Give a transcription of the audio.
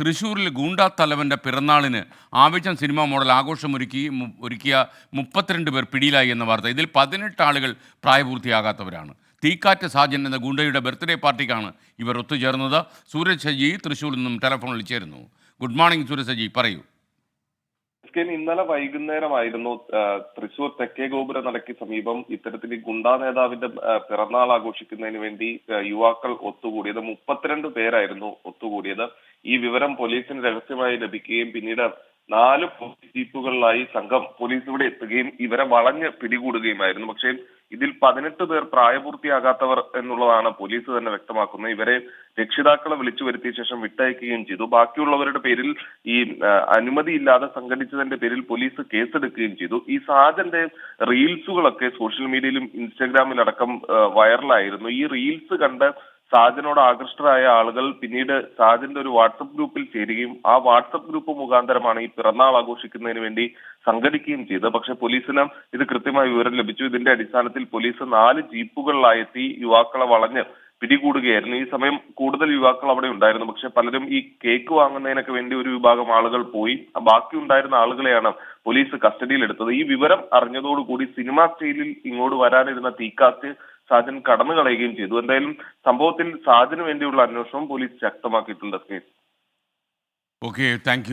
തൃശ്ശൂരിൽ ഗൂണ്ടാ തലവന്റെ പിറന്നാളിന് ആവേശം സിനിമ മോഡൽ ആഘോഷമൊരുക്കി ഒരുക്കി ഒരുക്കിയ മുപ്പത്തിരണ്ട് പേർ പിടിയിലായി എന്ന വാർത്ത. ഇതിൽ പതിനെട്ട് ആളുകൾ പ്രായപൂർത്തിയാകാത്തവരാണ്. തീക്കാറ്റ് സാജൻ എന്ന ഗുണ്ടയുടെ ബർത്ത്ഡേ പാർട്ടിക്കാണ് ഇവർ ഒത്തുചേർന്നത്. സൂരജ് സജി തൃശ്ശൂരിൽ നിന്നും ടെലഫോണിൽ ചേരുന്നു. ഗുഡ് മോർണിംഗ് സൂരജ് സജി പറയൂ. ഇന്നലെ വൈകുന്നേരമായിരുന്നു തൃശൂർ തെക്കേ ഗോപുര നടയ്ക്ക് സമീപം ഇത്തരത്തിൽ ഗുണ്ടാ നേതാവിന്റെ പിറന്നാൾ ആഘോഷിക്കുന്നതിന് വേണ്ടി യുവാക്കൾ ഒത്തുകൂടിയത് മുപ്പത്തിരണ്ട് പേരായിരുന്നു ഒത്തുകൂടിയത്. ഈ വിവരം പോലീസിന് രഹസ്യമായി ലഭിക്കുകയും പിന്നീട് നാല് ജീപ്പുകളിലായി സംഘം പോലീസ് ഇവിടെ എത്തുകയും ഇവരെ വളഞ്ഞ് പിടികൂടുകയുമായിരുന്നു. പക്ഷേ ഇതിൽ പതിനെട്ട് പേർ പ്രായപൂർത്തിയാകാത്തവർ എന്നുള്ളതാണ് പോലീസ് തന്നെ വ്യക്തമാക്കുന്നത്. ഇവരെ രക്ഷിതാക്കളെ വിളിച്ചു വരുത്തിയ ശേഷം വിട്ടയക്കുകയും ചെയ്തു. ബാക്കിയുള്ളവരുടെ പേരിൽ ഈ അനുമതിയില്ലാതെ സംഘടിച്ചതിന്റെ പേരിൽ പോലീസ് കേസെടുക്കുകയും ചെയ്തു. ഈ സാജന്റെ റീൽസുകളൊക്കെ സോഷ്യൽ മീഡിയയിലും ഇൻസ്റ്റഗ്രാമിലടക്കം വൈറലായിരുന്നു. ഈ റീൽസ് കണ്ട് സാജനോട് ആകൃഷ്ടരായ ആളുകൾ പിന്നീട് സാജന്റെ ഒരു വാട്സപ്പ് ഗ്രൂപ്പിൽ ചേരുകയും ആ വാട്സപ്പ് ഗ്രൂപ്പ് മുഖാന്തരമാണ് ഈ പിറന്നാൾ ആഘോഷിക്കുന്നതിന് വേണ്ടി സംഘടിക്കുകയും ചെയ്തത്. പക്ഷെ പോലീസിന് ഇത് കൃത്യമായ വിവരം ലഭിച്ചു. ഇതിന്റെ അടിസ്ഥാനത്തിൽ പോലീസ് നാല് ജീപ്പുകളിലായെത്തി യുവാക്കളെ വളഞ്ഞ് പിടികൂടുകയായിരുന്നു. ഈ സമയം കൂടുതൽ യുവാക്കൾ അവിടെ ഉണ്ടായിരുന്നു. പക്ഷെ പലരും ഈ കേക്ക് വാങ്ങുന്നതിനൊക്കെ വേണ്ടി ഒരു വിഭാഗം ആളുകൾ പോയി. ബാക്കി ഉണ്ടായിരുന്ന ആളുകളെയാണ് പോലീസ് കസ്റ്റഡിയിൽ എടുത്തത് ഈ വിവരം അറിഞ്ഞതോടുകൂടി സിനിമാ സ്റ്റൈലിൽ ഇങ്ങോട്ട് വരാനിരുന്ന തീക്കാറ്റ് സാജൻ കടന്നു കളയുകയും ചെയ്തു. എന്തായാലും സംഭവത്തിൽ സാജന് വേണ്ടിയുള്ള അന്വേഷണം പോലീസ് ശക്തമാക്കിയിട്ടുണ്ട് ഓക്കെ താങ്ക്